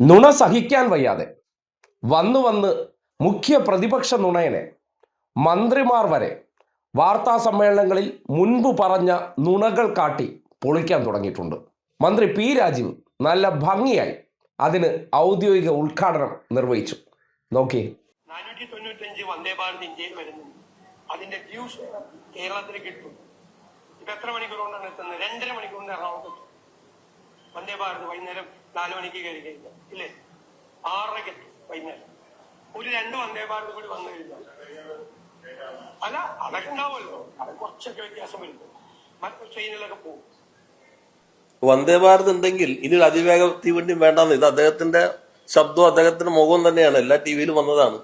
നുണ സഹിക്കാൻ വയ്യാതെ വന്നു വന്ന് മുഖ്യ പ്രതിപക്ഷ നുണയനെ മന്ത്രിമാർ വരെ വാർത്താ സമ്മേളനങ്ങളിൽ മുൻപ് പറഞ്ഞ നുണകൾ കാട്ടി പൊളിക്കാൻ തുടങ്ങിയിട്ടുണ്ട്. മന്ത്രി പി രാജീവ് നല്ല ഭംഗിയായി അതിന് ഔദ്യോഗിക ഉദ്ഘാടനം നിർവഹിച്ചു. നോക്കി നാനൂറ്റി തൊണ്ണൂറ്റഞ്ച് ഇന്ത്യയിൽ വരുന്നുണ്ട്. അതിന്റെ വ്യൂസ് കേരളത്തിൽ കിട്ടും. ഇപ്പൊ എത്ര മണിക്കൂർ കൊണ്ടാണ് എത്തുന്നത്? രണ്ടര മണിക്കൂർ കൊണ്ട് എറണാകുളത്ത് വന്ദേ ഭാരത് വൈകുന്നേരം നാല് മണിക്ക് കയറി കഴിഞ്ഞാൽ ഇല്ലേ? ആറരയ്ക്ക് എത്തും വൈകുന്നേരം. ഒരു രണ്ട് വന്ദേ ഭാരത് കൂടി വന്നു കഴിഞ്ഞാൽ അല്ല അതൊക്കെ ഉണ്ടാവുമല്ലോ. അത് കുറച്ചൊക്കെ വ്യത്യാസം വരുന്നു മറ്റു ട്രെയിനിലൊക്കെ പോകും. വന്ദേ ഭാരത് ഉണ്ടെങ്കിൽ ഇനി ഒരു അതിവേഗ തീവണ്ടിയും വേണ്ടെന്ന്. ഇത് അദ്ദേഹത്തിന്റെ ശബ്ദവും അദ്ദേഹത്തിന്റെ മുഖവും തന്നെയാണ്. എല്ലാ ടി വിയിലും വന്നതാണ്.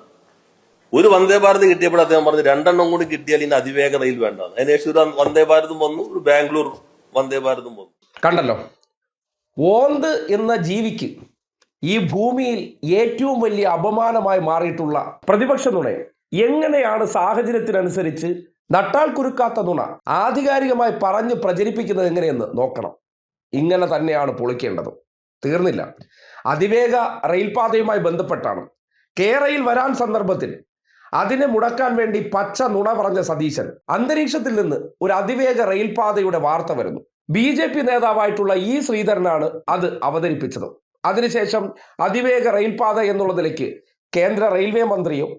ഒരു വന്ദേ ഭാരത് കിട്ടിയപ്പോൾ അദ്ദേഹം പറഞ്ഞു രണ്ടെണ്ണം കൂടി കിട്ടിയാൽ ഇനി അതിവേഗതയിൽ വേണ്ടതാണ് വേണ്ടാന്ന് അതിനുശേഷം ഒരു വന്ദേ ഭാരതും വന്നു ഒരു ബാംഗ്ലൂർ വന്ദേ ഭാരതും വന്നു. കണ്ടല്ലോ. ഓന്ത് എന്ന ജീവിക്ക് ഈ ഭൂമിയിൽ ഏറ്റവും വലിയ അപമാനമായി മാറിയിട്ടുള്ള പ്രതിപക്ഷ നുണയെ എങ്ങനെയാണ് സാഹചര്യത്തിനനുസരിച്ച് നട്ടാൽ കുരുക്കാത്ത നുണ ആധികാരികമായി പറഞ്ഞ് പ്രചരിപ്പിക്കുന്നത് എങ്ങനെയെന്ന് നോക്കണം. ഇങ്ങനെ തന്നെയാണ് പൊളിക്കേണ്ടത്. തീർന്നില്ല. അതിവേഗ റെയിൽപാതയുമായി ബന്ധപ്പെട്ടാണ്. കേരയിൽ വരാൻ സന്ദർഭത്തിൽ അതിനെ മുടക്കാൻ വേണ്ടി പച്ച നുണ പറഞ്ഞ സതീശൻ അന്തരീക്ഷത്തിൽ നിന്ന് ഒരു അതിവേഗ റെയിൽപാതയുടെ വാർത്ത വരുന്നു. ബി ജെ പി നേതാവായിട്ടുള്ള ഇ ശ്രീധരനാണ് അത് അവതരിപ്പിച്ചത്. അതിനുശേഷം അതിവേഗ റെയിൽപാത എന്നുള്ളതിലേക്ക് കേന്ദ്ര റെയിൽവേ മന്ത്രിയും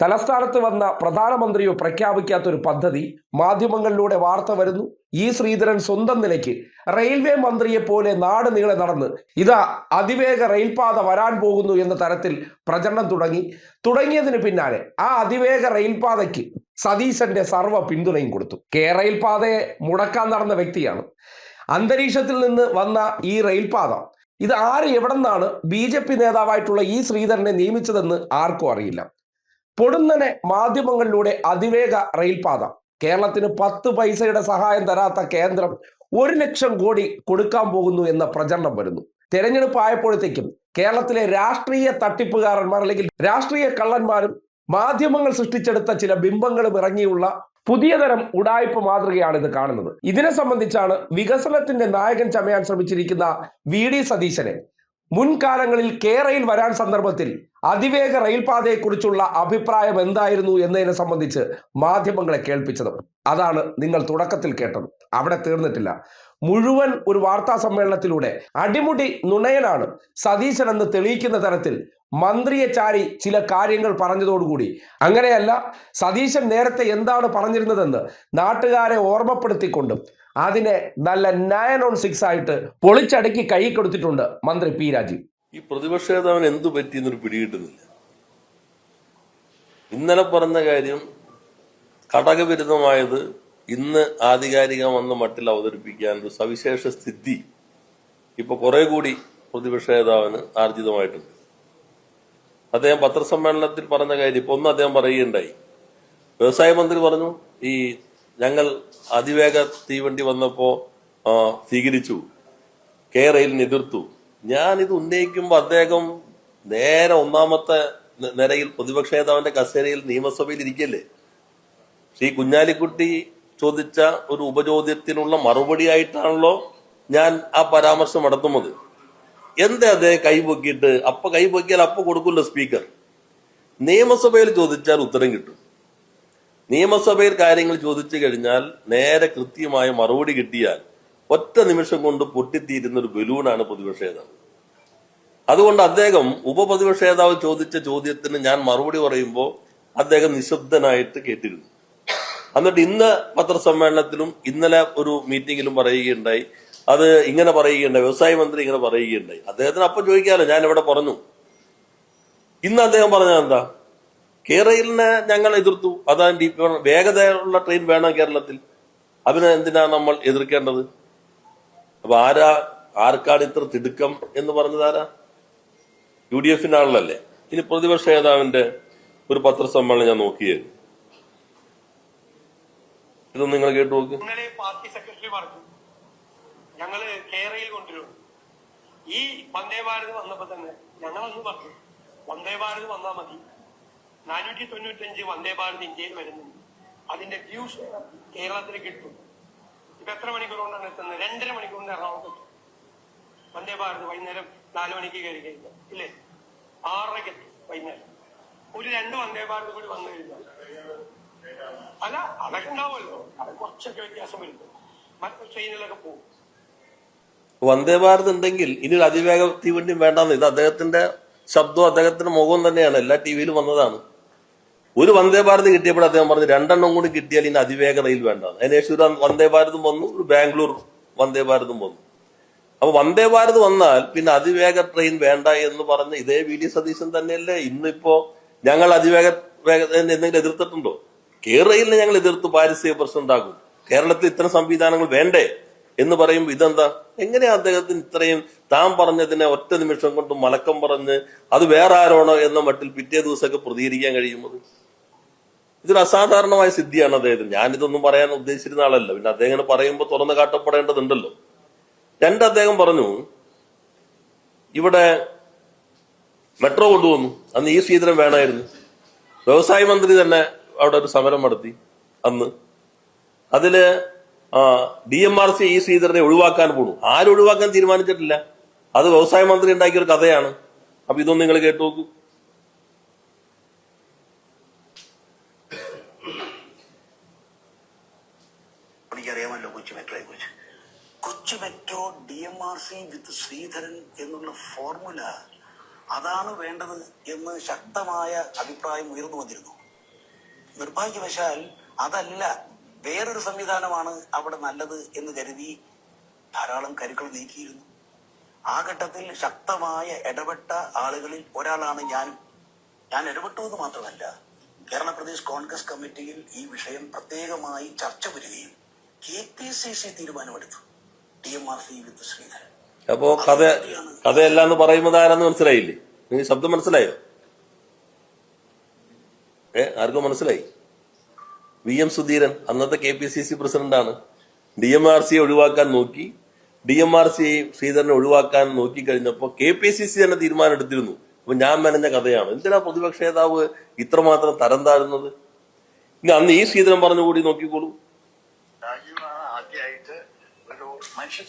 തലസ്ഥാനത്ത് വന്ന പ്രധാനമന്ത്രിയോ പ്രഖ്യാപിക്കാത്ത ഒരു പദ്ധതി മാധ്യമങ്ങളിലൂടെ വാർത്ത വരുന്നു. ഈ ശ്രീധരൻ സ്വന്തം നിലയ്ക്ക് റെയിൽവേ മന്ത്രിയെ പോലെ നാട് നീളെ നടന്ന് ഇതാ അതിവേഗ റെയിൽപാത വരാൻ പോകുന്നു എന്ന തരത്തിൽ പ്രചരണം തുടങ്ങി. തുടങ്ങിയതിന് പിന്നാലെ ആ അതിവേഗ റെയിൽപാതയ്ക്ക് സതീശന്റെ സർവ പിന്തുണയും കൊടുത്തു. കെ റെയിൽപാതയെ മുടക്കാൻ നടന്ന വ്യക്തിയാണ്. അന്തരീക്ഷത്തിൽ നിന്ന് വന്ന ഈ റെയിൽപാത ഇത് ആര് എവിടെ നിന്നാണ് ബി ജെ പി നേതാവായിട്ടുള്ള ഈ ശ്രീധരനെ നിയമിച്ചതെന്ന് ആർക്കും അറിയില്ല. പൊടുന്നനെ മാധ്യമങ്ങളിലൂടെ അതിവേഗ റെയിൽപാത കേരളത്തിന് പത്ത് പൈസയുടെ സഹായം തരാത്ത കേന്ദ്രം ഒരു ലക്ഷം കോടി കൊടുക്കാൻ പോകുന്നു എന്ന പ്രചരണം വരുന്നു. തെരഞ്ഞെടുപ്പ് ആയപ്പോഴത്തേക്കും കേരളത്തിലെ രാഷ്ട്രീയ തട്ടിപ്പുകാരന്മാർ അല്ലെങ്കിൽ രാഷ്ട്രീയ കള്ളന്മാരും മാധ്യമങ്ങൾ സൃഷ്ടിച്ചെടുത്ത ചില ബിംബങ്ങളും ഇറങ്ങിയുള്ള പുതിയ തരം ഉടായ്പ മാതൃകയാണ് ഇത് കാണുന്നത്. ഇതിനെ സംബന്ധിച്ചാണ് വികസനത്തിന്റെ നായകൻ ചമയാൻ ശ്രമിച്ചിരിക്കുന്ന വി ഡി സതീശനെ. മുൻകാലങ്ങളിൽ കേരയിൽ വരാൻ സന്ദർഭത്തിൽ അതിവേഗ റെയിൽപാതയെക്കുറിച്ചുള്ള അഭിപ്രായം എന്തായിരുന്നു എന്നതിനെ സംബന്ധിച്ച് മാധ്യമങ്ങളെ കേൾപ്പിച്ചത്. അതാണ് നിങ്ങൾ തുടക്കത്തിൽ കേട്ടത്. അവിടെ തീർന്നിട്ടില്ല. മുഴുവൻ ഒരു വാർത്താ സമ്മേളനത്തിലൂടെ അടിമുടി നുണയനാണ് സതീശൻ എന്ന് തെളിയിക്കുന്ന തരത്തിൽ മന്ത്രിയെ ചാരി ചില കാര്യങ്ങൾ പറഞ്ഞതോടുകൂടി. അങ്ങനെയല്ല സതീശൻ നേരത്തെ എന്താണ് പറഞ്ഞിരുന്നതെന്ന് നാട്ടുകാരെ ഓർമ്മപ്പെടുത്തിക്കൊണ്ടും അതിനെ നല്ല നയൻ ഓൺ സിക്സ് ആയിട്ട് പൊളിച്ചടക്കി കൈ കൊടുത്തിട്ടുണ്ട് മന്ത്രി പി രാജീവ്. ഈ പ്രതിപക്ഷ നേതാവിന് എന്തു പറ്റി എന്നൊരു പിടികിട്ടുന്നില്ല. ഇന്നലെ പറഞ്ഞ കാര്യം ഘടകവിരുദ്ധമായത് ഇന്ന് ആധികാരികമെന്ന മട്ടിൽ അവതരിപ്പിക്കാൻ ഒരു സവിശേഷ സ്ഥിതി ഇപ്പൊ കുറെ കൂടി പ്രതിപക്ഷ നേതാവിന് ആർജിതമായിട്ടുണ്ട്. അദ്ദേഹം പത്രസമ്മേളനത്തിൽ പറഞ്ഞ കാര്യം ഇപ്പൊ ഒന്ന് അദ്ദേഹം പറയുകയുണ്ടായി. വ്യവസായ മന്ത്രി പറഞ്ഞു ഈ ഞങ്ങൾ അതിവേഗ തീവണ്ടി വന്നപ്പോ സ്വീകരിച്ചു. കെ റെയിലിന് എതിർത്തു. ഞാൻ ഇത് ഉന്നയിക്കുമ്പോൾ അദ്ദേഹം നേരെ ഒന്നാമത്തെ നിരയിൽ പ്രതിപക്ഷ നേതാവിന്റെ കസേരയിൽ നിയമസഭയിൽ ഇരിക്കല്ലേ? ശ്രീ കുഞ്ഞാലിക്കുട്ടി ചോദിച്ച ഒരു ഉപചോദ്യത്തിനുള്ള മറുപടിയായിട്ടാണല്ലോ ഞാൻ ആ പരാമർശം നടത്തുന്നത്. എന്താ അദ്ദേഹം കൈപൊക്കിയിട്ട്? അപ്പൊ കൈപൊക്കിയാൽ അപ്പൊ കൊടുക്കുമല്ലോ സ്പീക്കർ. നിയമസഭയിൽ ചോദിച്ചാൽ ഉത്തരം കിട്ടും. നിയമസഭയിൽ കാര്യങ്ങൾ ചോദിച്ചു കഴിഞ്ഞാൽ നേരെ കൃത്യമായ മറുപടി കിട്ടിയാൽ ഒറ്റ നിമിഷം കൊണ്ട് പൊട്ടിത്തീരുന്ന ഒരു ബലൂണാണ് പ്രതിപക്ഷ നേതാവ്. അതുകൊണ്ട് അദ്ദേഹം ഉപപ്രതിപക്ഷ നേതാവ് ചോദിച്ച ചോദ്യത്തിന് ഞാൻ മറുപടി പറയുമ്പോൾ അദ്ദേഹം നിശബ്ദനായിട്ട് കേട്ടിരുന്നു. എന്നിട്ട് ഇന്ന് പത്രസമ്മേളനത്തിലും ഇന്നലെ ഒരു മീറ്റിംഗിലും പറയുകയുണ്ടായി. അത് ഇങ്ങനെ പറയുകയുണ്ടായി വ്യവസായ മന്ത്രി ഇങ്ങനെ പറയുകയുണ്ടായി. അദ്ദേഹത്തിന് അപ്പം ചോദിക്കാമല്ലോ ഞാൻ ഇവിടെ പറഞ്ഞു. ഇന്ന് അദ്ദേഹം പറഞ്ഞത് എന്താ? കേരളിനെ ഞങ്ങൾ എതിർത്തു. അതാണ് ഡി വേഗതയുള്ള ട്രെയിൻ വേണം കേരളത്തിൽ. അതിനെ എന്തിനാണ് നമ്മൾ എതിർക്കേണ്ടത്? അപ്പൊ ആരാ ആർക്കാണ് ഇത്ര തിടുക്കം എന്ന് പറഞ്ഞത് ആരാ? യു ഡി എഫിന്റെ ആളല്ലേ ഇനി പ്രതിപക്ഷ നേതാവിന്റെ ഒരു പത്രസമ്മേളനം ഞാൻ നോക്കിയായിരുന്നു. ഇതൊന്നും നിങ്ങൾ കേട്ടു നോക്ക്. പാർട്ടി സെക്രട്ടറി പറഞ്ഞു ഞങ്ങൾ കേരയിൽ കൊണ്ടുവരും. ഈ വന്ദേ ഭാരത് വന്നപ്പോ തന്നെ ഞങ്ങൾ അന്ന് പറഞ്ഞു വന്ദേ ഭാരത് വന്നാ മതി. നാനൂറ്റി തൊണ്ണൂറ്റഞ്ച് വന്ദേ ഭാരത് ഇന്ത്യയിൽ വരുന്നുണ്ട്. അതിന്റെ വ്യൂസ് കേരളത്തിൽ കിട്ടും. ഇപ്പൊ എത്ര മണിക്കൂർ കൊണ്ടാണ് എത്തുന്നത്? രണ്ടര മണിക്കൂർ കൊണ്ട് എറണാകുളത്ത് എത്തും. വന്ദേ ഭാരത് വൈകുന്നേരം നാല് മണിക്ക് കയറി കഴിഞ്ഞാൽ ഇല്ലേ? ആറരയ്ക്ക് എത്തും വൈകുന്നേരം. ഒരു രണ്ട് വന്ദേ ഭാരത് കൂടി വന്നു കഴിഞ്ഞാൽ അല്ല അതൊക്കെ ഉണ്ടാവുമല്ലോ. അത് കുറച്ചൊക്കെ വ്യത്യാസം വരുന്നു. മറ്റു ട്രെയിനിലൊക്കെ പോകും. വന്ദേ ഭാരത് ഉണ്ടെങ്കിൽ ഇനി ഒരു അതിവേഗ തീവണ്ടിയും വേണ്ടെന്ന്. ഇത് അദ്ദേഹത്തിന്റെ ശബ്ദവും അദ്ദേഹത്തിന്റെ മുഖവും തന്നെയാണ്. എല്ലാ ടി വിയിലും വന്നതാണ്. ഒരു വന്ദേ ഭാരത് കിട്ടിയപ്പോൾ അദ്ദേഹം പറഞ്ഞു രണ്ടെണ്ണം കൂടി കിട്ടിയാൽ ഇനി അതിവേഗ റെയിൽ വേണ്ട അതിനുശേഷം ഒരു വന്ദേ ഭാരതും വന്നു ഒരു ബാംഗ്ലൂർ വന്ദേ ഭാരതും വന്നു. അപ്പൊ വന്ദേ ഭാരത് വന്നാൽ പിന്നെ അതിവേഗ ട്രെയിൻ വേണ്ട എന്ന് പറഞ്ഞ ഇതേ വി ഡി സതീശൻ തന്നെയല്ലേ? ഇന്നിപ്പോ ഞങ്ങൾ അതിവേഗ വേഗ എന്തെങ്കിലും എതിർത്തിട്ടുണ്ടോ? കേരളയിൽ ഞങ്ങൾ എതിർത്ത് പാരിസ്ഥിതിക പ്രശ്നം ഉണ്ടാക്കും. കേരളത്തിൽ ഇത്തരം സംവിധാനങ്ങൾ വേണ്ടേ? എന്ന് പറയും ഇതെന്താ? എങ്ങനെയാ അദ്ദേഹത്തിന് ഇത്രയും താൻ പറഞ്ഞതിനെ ഒറ്റ നിമിഷം കൊണ്ട് മലക്കം പറഞ്ഞ് അത് വേറെ ആരോണോ എന്ന മട്ടിൽ പിറ്റേ ദിവസമൊക്കെ പ്രതികരിക്കാൻ കഴിയുന്നത് ഇതൊരു അസാധാരണമായ സിദ്ധിയാണ് അദ്ദേഹത്തിന്. ഞാനിതൊന്നും പറയാൻ ഉദ്ദേശിച്ചിരുന്ന ആളല്ല. പിന്നെ അദ്ദേഹം ഇങ്ങനെ പറയുമ്പോൾ തുറന്നു കാട്ടപ്പെടേണ്ടതുണ്ടല്ലോ. രണ്ട് അദ്ദേഹം പറഞ്ഞു ഇവിടെ മെട്രോ കൊണ്ടുവന്നു. അന്ന് ഈ സീതനം വേണമായിരുന്നു വ്യവസായ മന്ത്രി തന്നെ അവിടെ ഒരു സമരം നടത്തി അന്ന്. അതിൽ ഡി എം ആർ സി ഈ ശ്രീധരനെ ഒഴിവാക്കാൻ പോണു. ആരും ഒഴിവാക്കാൻ തീരുമാനിച്ചിട്ടില്ല. അത് വ്യവസായ മന്ത്രി ഉണ്ടാക്കിയ ഒരു കഥയാണ്. അപ്പൊ ഇതൊന്നും നിങ്ങൾ കേട്ടു നോക്കൂ. എനിക്കറിയാമല്ലോ കൊച്ചു മെട്രോയെ കുറിച്ച്. Kochi metro D M R C with Sreedharan എന്നുള്ള ഫോർമുല അതാണ് വേണ്ടത് എന്ന് ശക്തമായ അഭിപ്രായം ഉയർന്നു വന്നിരുന്നു. നിർഭാഗ്യവശാൽ അതല്ല വേറൊരു സംവിധാനമാണ് അവിടെ നല്ലത് എന്ന് കരുതി ധാരാളം കരുക്കൾ നീക്കിയിരുന്നു. ആ ഘട്ടത്തിൽ ശക്തമായ ഇടപെട്ട ആളുകളിൽ ഒരാളാണ് ഞാൻ ഞാൻ ഇടപെട്ടു എന്ന് മാത്രമല്ല കേരള പ്രദേശ് കോൺഗ്രസ് കമ്മിറ്റിയിൽ ഈ വിഷയം പ്രത്യേകമായി ചർച്ച വരികയും കെ പി സി സി തീരുമാനമെടുത്തു. T M R C with Sreedharan. അപ്പോ കഥ കഥയല്ല എന്ന് പറയുന്നത് ആരാന്ന് മനസ്സിലായില്ലേ? നിങ്ങൾക്ക് ശബ്ദം മനസ്സിലായോ? ഏ ആർക്കും മനസ്സിലായി? വി എം സുധീരൻ അന്നത്തെ കെ പി സി സി പ്രസിഡന്റാണ്. ഡി എം ആർ സിയെ ഒഴിവാക്കാൻ നോക്കി. ഡി എം ആർ സി ശ്രീധരനെ ഒഴിവാക്കാൻ നോക്കി കഴിഞ്ഞപ്പോൾ കെ പി സി സി തന്നെ തീരുമാനം എടുത്തിരുന്നു. അപ്പൊ ഞാൻ മെനഞ്ഞ കഥയാണ്. എന്തിനാ പ്രതിപക്ഷ നേതാവ് ഇത്രമാത്രം തരം താഴുന്നത്? ഇനി അന്ന് ഈ ശ്രീധരൻ പറഞ്ഞുകൂടി നോക്കിക്കോളൂ. ആദ്യമായിട്ട് ഒരു മനുഷ്യ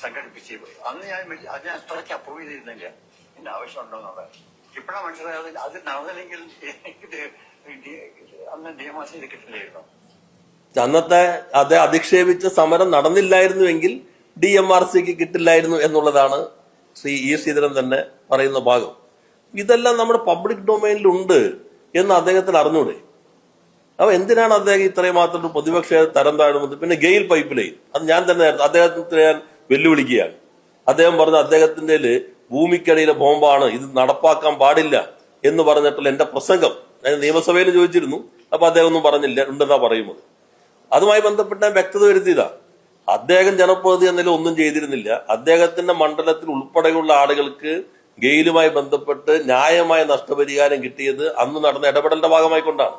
സംഘടിപ്പിച്ച് അന്ന് ഞാൻ അതിനെ അത്രയ്ക്ക് അപ്രൂവ് ചെയ്തിരുന്നില്ല. എന്റെ ആവശ്യമുണ്ടോന്നുള്ളത് ഇപ്പോഴാണ് മനസ്സിലായത്. അത് നടന്നില്ലെങ്കിൽ ഇത് ഡി- അന്ന് നിയമത്തിൽ കിട്ടില്ലായിരുന്നു അന്നത്തെ അത് അധിക്ഷേപിച്ച സമരം നടന്നില്ലായിരുന്നുവെങ്കിൽ ഡി എം ആർ സിക്ക് കിട്ടില്ലായിരുന്നു എന്നുള്ളതാണ് ശ്രീ ഇ ശ്രീധരൻ തന്നെ പറയുന്ന ഭാഗം. ഇതെല്ലാം നമ്മുടെ പബ്ലിക് ഡൊമൈനിലുണ്ട് എന്ന് അദ്ദേഹത്തിന് അറിഞ്ഞൂടെ? അപ്പൊ എന്തിനാണ് അദ്ദേഹം ഇത്രയും മാത്രം പ്രതിപക്ഷ തരം താഴുന്നത്? പിന്നെ ഗെയിൽ പൈപ്പ് ലൈൻ അത് ഞാൻ തന്നെ അദ്ദേഹത്തിന് ഞാൻ വെല്ലുവിളിക്കുകയാണ്. അദ്ദേഹം പറഞ്ഞ അദ്ദേഹത്തിന്റെ കയ്യിൽ ഭൂമിക്കടിയിലെ ബോംബാണ് ഇത് നടപ്പാക്കാൻ പാടില്ല എന്ന് പറഞ്ഞിട്ടുള്ള എന്റെ പ്രസംഗം. ഞാൻ നിയമസഭയിൽ ചോദിച്ചിരുന്നു. അപ്പൊ അദ്ദേഹം ഒന്നും പറഞ്ഞില്ല. ഉണ്ടെന്നാ പറയുന്നത്. അതുമായി ബന്ധപ്പെട്ട വ്യക്തത വരുത്തിയതാ. അദ്ദേഹം ജനപ്രതിനിധി എന്നതിൽ ഒന്നും ചെയ്തിരുന്നില്ല. അദ്ദേഹത്തിന്റെ മണ്ഡലത്തിൽ ഉൾപ്പെടെയുള്ള ആളുകൾക്ക് ഗെയിലുമായി ബന്ധപ്പെട്ട് ന്യായമായ നഷ്ടപരിഹാരം കിട്ടിയത് അന്ന് നടന്ന ഇടപെടലിന്റെ ഭാഗമായി കൊണ്ടാണ്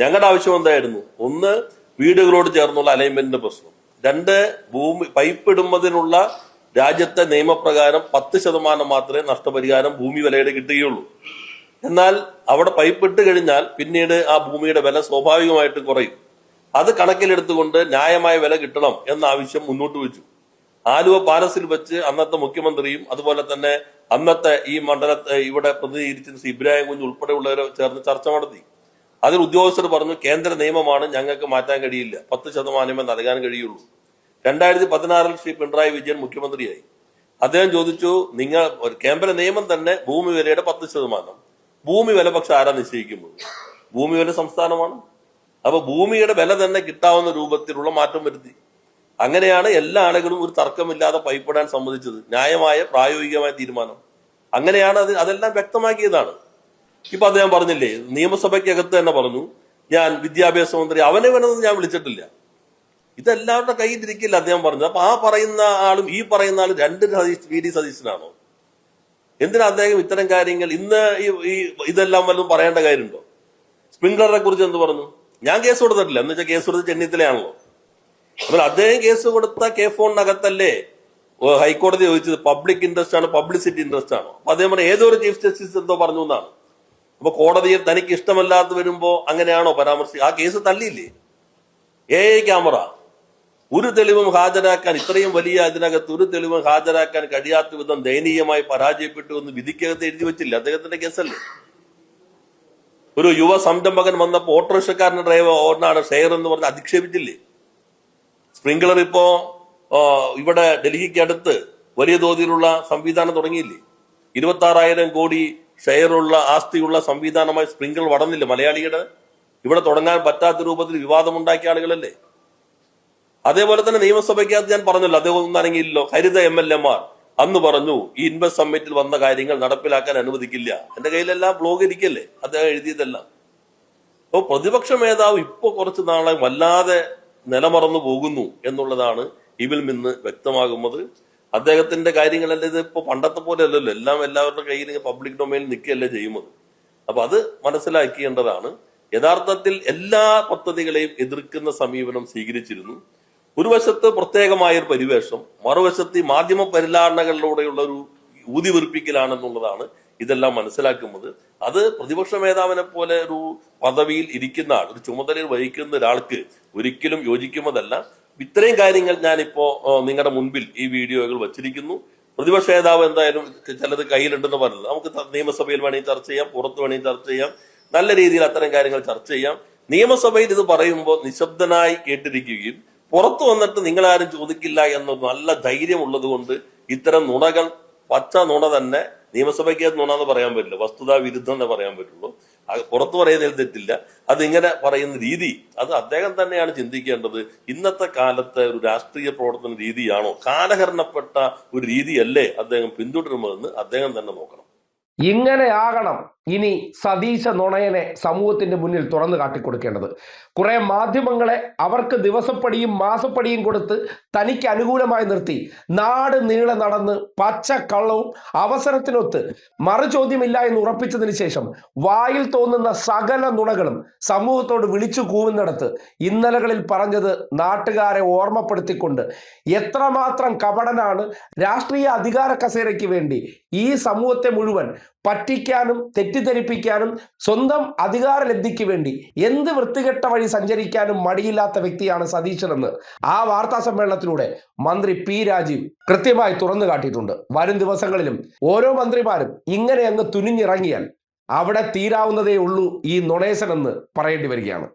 ഞങ്ങളുടെ ആവശ്യം എന്തായിരുന്നു? ഒന്ന് വീടുകളോട് ചേർന്നുള്ള അലൈൻമെന്റിന്റെ പ്രശ്നം. രണ്ട് ഭൂമി പൈപ്പ് ഇടുന്നതിനുള്ള രാജ്യത്തെ നിയമപ്രകാരം പത്ത് ശതമാനം മാത്രമേ നഷ്ടപരിഹാരം ഭൂമി വിലയുടെ കിട്ടുകയുള്ളൂ. എന്നാൽ അവിടെ പൈപ്പ് ഇട്ട് കഴിഞ്ഞാൽ പിന്നീട് ആ ഭൂമിയുടെ വില സ്വാഭാവികമായിട്ടും കുറയും. അത് കണക്കിലെടുത്തുകൊണ്ട് ന്യായമായ വില കിട്ടണം എന്ന ആവശ്യം മുന്നോട്ട് വെച്ചു. ആലുവ പാലസിൽ വെച്ച് അന്നത്തെ മുഖ്യമന്ത്രിയും അതുപോലെ തന്നെ അന്നത്തെ ഈ മണ്ഡലത്തെ ഇവിടെ പ്രതിനിധീകരിച്ചിരുന്ന ഇബ്രാഹിം കുഞ്ഞ് ഉൾപ്പെടെയുള്ളവരെ ചേർന്ന് ചർച്ച നടത്തി. അതിൽ ഉദ്യോഗസ്ഥർ പറഞ്ഞു കേന്ദ്ര നിയമമാണ് ഞങ്ങൾക്ക് മാറ്റാൻ കഴിയില്ല. പത്ത് ശതമാനമേ നൽകാൻ കഴിയുള്ളൂ. രണ്ടായിരത്തി പതിനാറിൽ ശ്രീ പിണറായി വിജയൻ മുഖ്യമന്ത്രിയായി. അദ്ദേഹം ചോദിച്ചു നിങ്ങൾ കേന്ദ്ര നിയമം തന്നെ ഭൂമി വിലയുടെ പത്ത് ശതമാനം. ഭൂമി വില പക്ഷെ ആരാ നിശ്ചയിക്കുന്നത്? ഭൂമി വില സംസ്ഥാനമാണ്. അപ്പൊ ഭൂമിയുടെ വില തന്നെ കിട്ടാവുന്ന രൂപത്തിലുള്ള മാറ്റം വരുത്തി. അങ്ങനെയാണ് എല്ലാ ആളുകളും ഒരു തർക്കമില്ലാതെ പൈപ്പെടാൻ സമ്മതിച്ചത്. ന്യായമായ പ്രായോഗികമായ തീരുമാനം. അങ്ങനെയാണ് അത് അതെല്ലാം വ്യക്തമാക്കിയതാണ്. ഇപ്പൊ അദ്ദേഹം പറഞ്ഞില്ലേ നിയമസഭയ്ക്കകത്ത് തന്നെ പറഞ്ഞു ഞാൻ വിദ്യാഭ്യാസ മന്ത്രി അവനെ വേണമെന്ന് ഞാൻ വിളിച്ചിട്ടില്ല. ഇതെല്ലാവരുടെ കയ്യിലിരിക്കില്ല അദ്ദേഹം പറഞ്ഞത്. അപ്പൊ ആ പറയുന്ന ആളും ഈ പറയുന്ന ആളും രണ്ട് സതീഷ് വി ഡി സതീശനാണോ? എന്തിനാ അദ്ദേഹം ഇത്തരം കാര്യങ്ങൾ ഇന്ന് ഈ ഇതെല്ലാം വല്ലതും പറയേണ്ട കാര്യമുണ്ടോ? സ്പ്രിംഗ്ലറെ കുറിച്ച് എന്ത് പറഞ്ഞു? ഞാൻ കേസ് കൊടുത്തിട്ടില്ല. എന്ന് വെച്ചാൽ കേസ് കൊടുത്ത് ചെന്നിത്തലയാണല്ലോ. അപ്പോൾ അദ്ദേഹം കേസ് കൊടുത്ത കെ ഫോണിനകത്തല്ലേ ഹൈക്കോടതി ചോദിച്ചത് പബ്ലിക് ഇൻട്രസ്റ്റ് ആണ് പബ്ലിസിറ്റി ഇൻട്രസ്റ്റ് ആണോ? അപ്പൊ അദ്ദേഹം പറഞ്ഞു ഏതോ ചീഫ് ജസ്റ്റിസ് എന്തോ പറഞ്ഞു എന്നാണ്. അപ്പൊ കോടതിയിൽ തനിക്ക് ഇഷ്ടമല്ലാത്ത വരുമ്പോ അങ്ങനെയാണോ പരാമർശിക്കുക ആ കേസ് തള്ളിയില്ലേ? എ ക്യാമറ ഒരു തെളിവും ഹാജരാക്കാൻ ഇത്രയും വലിയ അതിനകത്ത് ഒരു തെളിവും ഹാജരാക്കാൻ കഴിയാത്ത വിധം ദയനീയമായി പരാജയപ്പെട്ടു എന്ന് വിധിക്കകത്ത് എഴുതി വെച്ചില്ല. അദ്ദേഹത്തിന്റെ കേസല്ലേ? ഒരു യുവ സംരംഭകൻ വന്നപ്പോൾ ഓട്ടോറിക്ഷക്കാരന്റെ ഡ്രൈവർ ഓർണാണ് ഷെയർ എന്ന് പറഞ്ഞ് അധിക്ഷേപിച്ചില്ലേ? സ്പ്രിംഗ്ലർ ഇപ്പോ ഇവിടെ ഡൽഹിക്ക് അടുത്ത് വലിയ തോതിലുള്ള സംവിധാനം തുടങ്ങിയില്ലേ? ഇരുപത്തി ആറായിരം കോടി ഷെയറുള്ള ആസ്തിയുള്ള സംവിധാനമായി സ്പ്രിംഗ്ലർ വളർന്നില്ല മലയാളിയുടെ. ഇവിടെ തുടങ്ങാൻ പറ്റാത്ത രൂപത്തിൽ വിവാദമുണ്ടാക്കിയ ആളുകളല്ലേ? അതേപോലെ തന്നെ നിയമസഭയ്ക്കകത്ത് ഞാൻ പറഞ്ഞല്ലോ അദ്ദേഹം ഒന്നും അനങ്ങിയില്ലല്ലോ. ഹരിത എം എൽ എമാർ അന്ന് പറഞ്ഞു ഈ ഇൻവെസ്റ്റ് സമ്മിറ്റിൽ വന്ന കാര്യങ്ങൾ നടപ്പിലാക്കാൻ അനുവദിക്കില്ല. എന്റെ കയ്യിലെല്ലാം ബ്ലോഗ് ഇരിക്കല്ലേ അദ്ദേഹം എഴുതിയതെല്ലാം. അപ്പോൾ പ്രതിപക്ഷ നേതാവ് ഇപ്പൊ കുറച്ച് നാളെ വല്ലാതെ നിലമറന്നു പോകുന്നു എന്നുള്ളതാണ് ഇതിൽ നിന്ന് വ്യക്തമാകുന്നത്. അദ്ദേഹത്തിന്റെ കാര്യങ്ങളല്ലേ ഇത് ഇപ്പൊ പണ്ടത്തെ പോലെ അല്ലല്ലോ എല്ലാം എല്ലാവരുടെ കയ്യിൽ പബ്ലിക് ഡൊമൈനിൽ നിൽക്കുകയല്ലേ ചെയ്യുന്നത്. അപ്പൊ അത് മനസ്സിലാക്കേണ്ടതാണ്. യഥാർത്ഥത്തിൽ എല്ലാ പദ്ധതികളെയും എതിർക്കുന്ന സമീപനം സ്വീകരിച്ചിരുന്നു. ഒരു വശത്ത് പ്രത്യേകമായ ഒരു പരിവേഷം മറുവശത്ത് ഈ മാധ്യമ പരിലാടനകളിലൂടെയുള്ള ഒരു ഊതി വെറുപ്പിക്കലാണെന്നുള്ളതാണ് ഇതെല്ലാം മനസ്സിലാക്കുന്നത്. അത് പ്രതിപക്ഷ മേധാവിനെ പോലെ ഒരു പദവിയിൽ ഇരിക്കുന്ന ആൾ ഒരു ചുമതലയിൽ വഹിക്കുന്ന ഒരാൾക്ക് ഒരിക്കലും യോജിക്കുന്നതല്ല. ഇത്രയും കാര്യങ്ങൾ ഞാനിപ്പോ നിങ്ങളുടെ മുൻപിൽ ഈ വീഡിയോകൾ വച്ചിരിക്കുന്നു. പ്രതിപക്ഷ നേതാവ് എന്തായാലും ചിലത് കയ്യിലുണ്ടെന്ന് പറഞ്ഞത് നമുക്ക് നിയമസഭയിൽ വേണമെങ്കിൽ ചർച്ച ചെയ്യാം പുറത്ത് വേണമെങ്കിൽ ചർച്ച ചെയ്യാം. നല്ല രീതിയിൽ അത്തരം കാര്യങ്ങൾ ചർച്ച ചെയ്യാം. നിയമസഭയിൽ ഇത് പറയുമ്പോൾ നിശബ്ദനായി കേട്ടിരിക്കുകയും പുറത്തു വന്നിട്ട് നിങ്ങളാരും ചോദിക്കില്ല എന്ന നല്ല ധൈര്യമുള്ളത് കൊണ്ട് ഇത്തരം നുണകൾ പച്ച നുണ തന്നെ നിയമസഭയ്ക്ക് നുണ എന്ന് പറയാൻ പറ്റില്ല. വസ്തുതാ വിരുദ്ധം എന്നേ പറയാൻ പറ്റുള്ളൂ. പുറത്തു പറയുന്നതിൽ തെറ്റില്ല. ഇങ്ങനെ പറയുന്ന രീതി അത് അദ്ദേഹം തന്നെയാണ് ചിന്തിക്കേണ്ടത്. ഇന്നത്തെ കാലത്തെ ഒരു രാഷ്ട്രീയ പ്രവർത്തന രീതിയാണോ? കാലഹരണപ്പെട്ട ഒരു രീതിയല്ലേ അദ്ദേഹം പിന്തുടരുന്നതെന്ന് അദ്ദേഹം തന്നെ നോക്കണം. ഇങ്ങനെ ആകണം ഇനി സതീശ നുണയനെ സമൂഹത്തിന്റെ മുന്നിൽ തുറന്നു കാട്ടിക്കൊടുക്കേണ്ടത്. കുറെ മാധ്യമങ്ങളെ അവർക്ക് ദിവസപ്പടിയും മാസപ്പടിയും കൊടുത്ത് തനിക്ക് അനുകൂലമായി നിർത്തി. നാട് നീളെ നടന്ന് പച്ച കള്ളവും അവസരത്തിനൊത്ത് മറുചോദ്യമില്ല എന്ന് ഉറപ്പിച്ചതിന് ശേഷം വായിൽ തോന്നുന്ന സകല നുണകളും സമൂഹത്തോട് വിളിച്ചു കൂവുന്നിടത്ത് ഇന്നലകളിൽ പറഞ്ഞത് നാട്ടുകാരെ ഓർമ്മപ്പെടുത്തിക്കൊണ്ട് എത്രമാത്രം കപടനാണ് രാഷ്ട്രീയ അധികാര കസേരയ്ക്ക് വേണ്ടി ഈ സമൂഹത്തെ മുഴുവൻ പറ്റിക്കാനും തെറ്റിദ്ധരിപ്പിക്കാനും സ്വന്തം അധികാര ലബ്ധിക്ക് വേണ്ടി എന്ത് വൃത്തികെട്ട വഴി സഞ്ചരിക്കാനും മടിയില്ലാത്ത വ്യക്തിയാണ് സതീശനെന്ന് ആ വാർത്താ സമ്മേളനത്തിലൂടെ മന്ത്രി പി രാജീവ് കൃത്യമായി തുറന്നു കാട്ടിയിട്ടുണ്ട്. വരും ദിവസങ്ങളിലും ഓരോ മന്ത്രിമാരും ഇങ്ങനെ അങ്ങ് തുനിഞ്ഞിറങ്ങിയാൽ അവിടെ തീരാവുന്നതേ ഉള്ളൂ ഈ നൊണേശനെന്ന് പറയേണ്ടി വരികയാണ്.